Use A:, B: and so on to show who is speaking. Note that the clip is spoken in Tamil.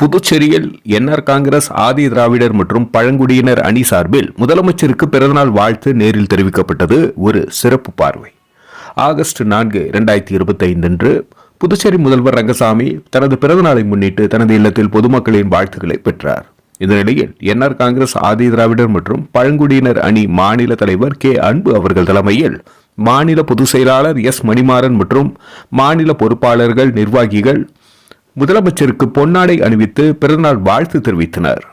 A: புதுச்சேரியில் என்ஆர் காங்கிரஸ் ஆதி திராவிடர் மற்றும் பழங்குடியினர் அணி சார்பில் முதலமைச்சருக்கு பிறந்தநாள் வாழ்த்து நேரில் தெரிவிக்கப்பட்டது ஒரு சிறப்பு பார்வை. ஆகஸ்ட் நான்கு இரண்டாயிரத்தி இருபத்தைந்து அன்று புதுச்சேரி முதல்வர் ரங்கசாமி தனது பிறந்தநாளை முன்னிட்டு தனது இல்லத்தில் பொதுமக்களின் வாழ்த்துக்களை பெற்றார். இதனிடையில் என்ஆர் காங்கிரஸ் ஆதி திராவிடர் மற்றும் பழங்குடியினர் அணி மாநில தலைவர் கே. அன்பு அவர்கள் தலைமையில் மாநில பொதுச் செயலாளர் எஸ். மணிமாறன் மற்றும் மாநில பொறுப்பாளர்கள் நிர்வாகிகள் முதலமைச்சருக்கு பொன்னாடை அணிவித்து பிறந்தநாள் வாழ்த்து தெரிவித்தனர்.